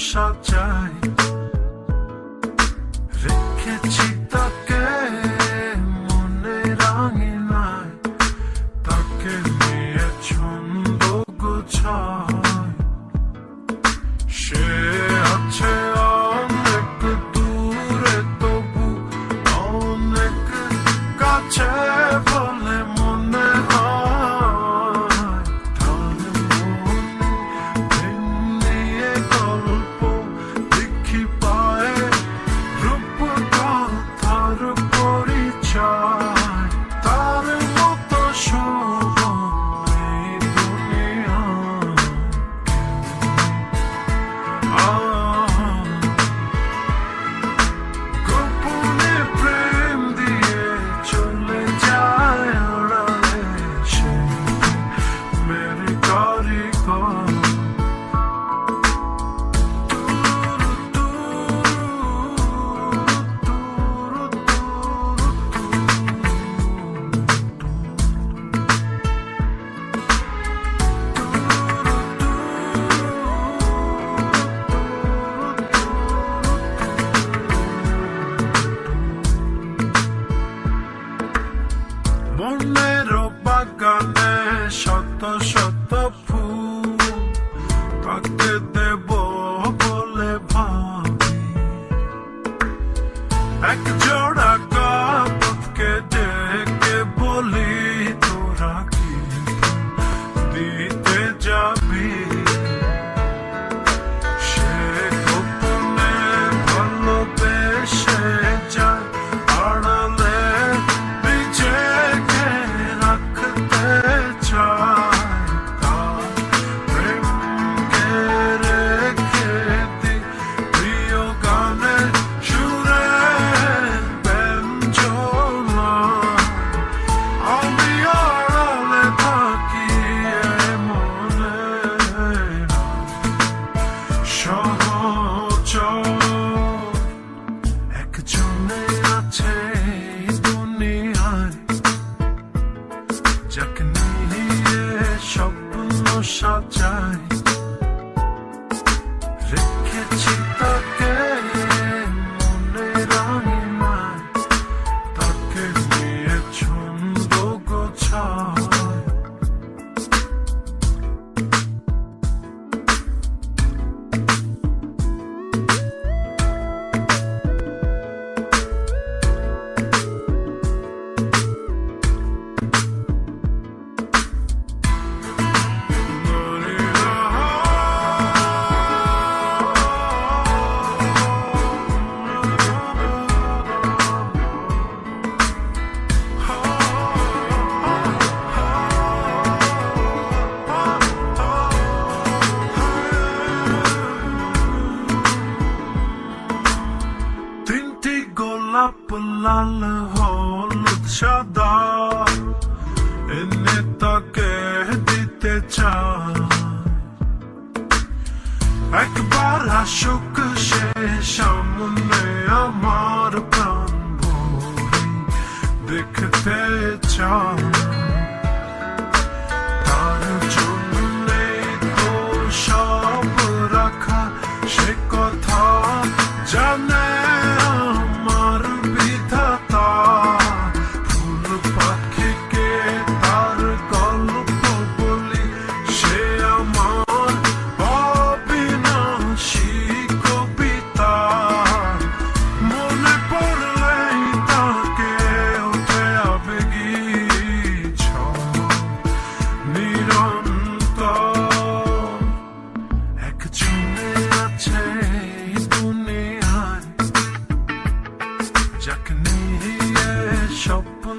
সব চাই। রেখেছি মনের বাগানে শত শত ফুল। কাকে দেব বলে ভাবি। এক জোড়া যখন নিয়ে সাজায় লাল হলুদ সাদা এনে তাকে দিতে চায় একবার আসুক শেষ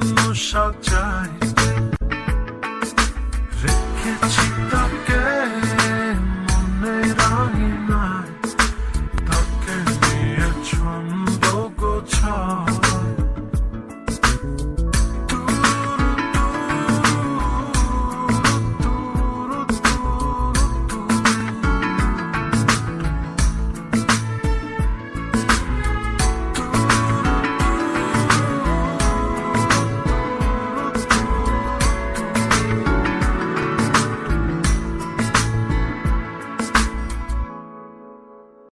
জন্য সাজায় রেখেছ